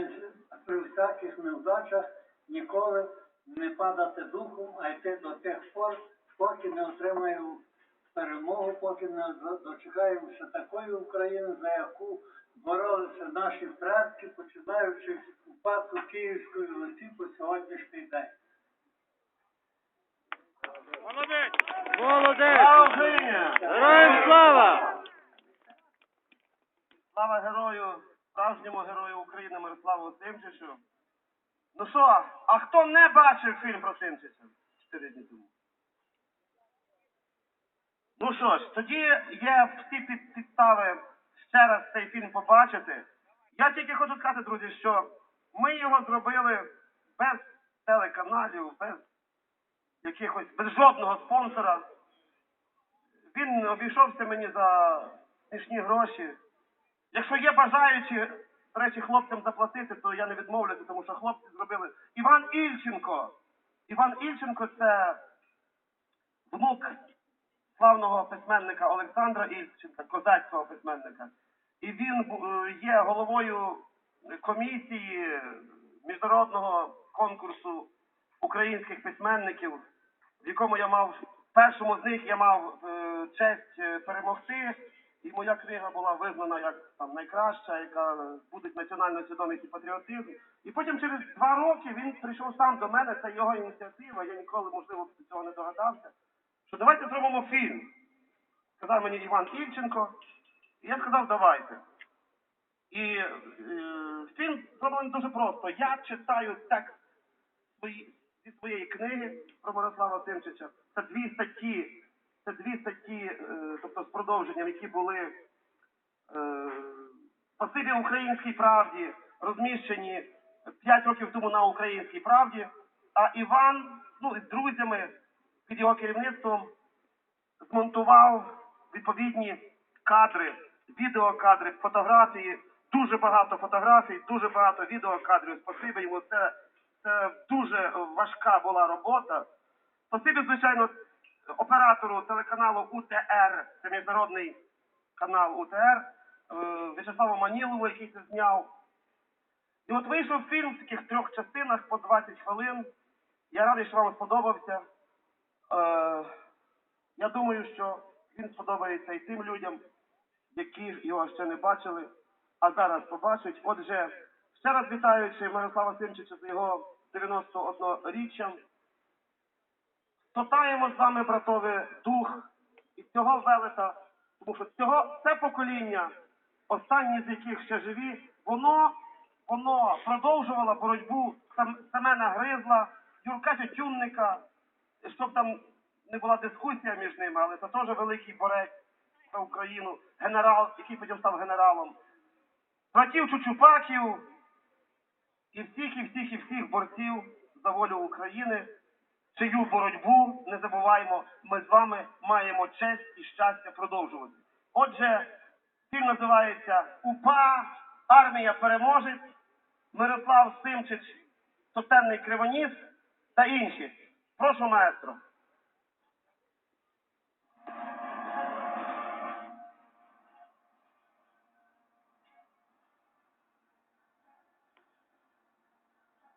не, при всяких невдачах ніколи не падати духом, а йти до тих пор, поки не отримаю перемогу, поки не дочекаємося такої України, за яку боролися наші предки, починаючи з упадку Київської Русі по сьогоднішній день. Молодець! Слава Україні! Героям слава! Слава герою, справжньому герою України Мирославу Симчичу. Ну що, а хто не бачив фільм про Симчича чотири дні тому? Ну що ж, тоді є всі під- підстави ще раз цей фільм побачити. Я тільки хочу сказати, друзі, що ми його зробили без телеканалів, без якихось, без жодного спонсора. Він обійшовся мені за смішні гроші. Якщо є бажаючі, речі, хлопцям заплатити, то я не відмовлюся, тому що хлопці зробили. Іван Ільченко. Іван Ільченко це внук славного письменника Олександра Ільченка, козацького письменника. І він е, є головою комісії міжнародного конкурсу українських письменників, в якому я мав першому з них я мав е, честь е, перемогти. І моя книга була визнана як там найкраща, яка буде національно свідомість і патріотизм. І потім через два роки він прийшов сам до мене, це його ініціатива. Я ніколи, можливо, до цього не догадався. Що давайте зробимо фільм. Сказав мені Іван Ільченко. І я сказав, давайте. І е, фільм зроблений дуже просто. Я читаю текст свої, зі своєї книги про Мирослава Тимчича. Це дві статті, це дві статті, е, тобто з продовженням, які були е, спасибі українській правді, розміщені 5 років тому на українській правді. А Іван, ну з друзями під його керівництвом змонтував відповідні кадри, відеокадри, фотографії, дуже багато фотографій, дуже багато відеокадрів. Спасибі йому. Це, це дуже важка була робота. Спасибі, звичайно, оператору телеканалу УТР, це міжнародний канал УТР, е, В'ячеславу Манілову, який це зняв. І от вийшов фільм в таких трьох частинах по 20 хвилин. Я радий, що вам сподобався. Е, я думаю, що він сподобається і тим людям, які його ще не бачили, а зараз побачать. Отже, ще раз вітаючи Мирослава Симчича з його 91-річчям, Тотаємо з вами, братове, дух і цього велета, тому що цього це покоління, останні з яких ще живі, воно, воно продовжувало боротьбу Семена Гризла, Юрка Тютюнника, щоб там не була дискусія між ними, але це теж великий борець за Україну, генерал, який потім став генералом, братів Чучупаків і всіх, і всіх, і всіх борців за волю України чию боротьбу не забуваємо, ми з вами маємо честь і щастя продовжувати. Отже, фільм називається УПА, армія переможець, Мирослав Симчич, Сотенний Кривоніс та інші. Прошу маестро.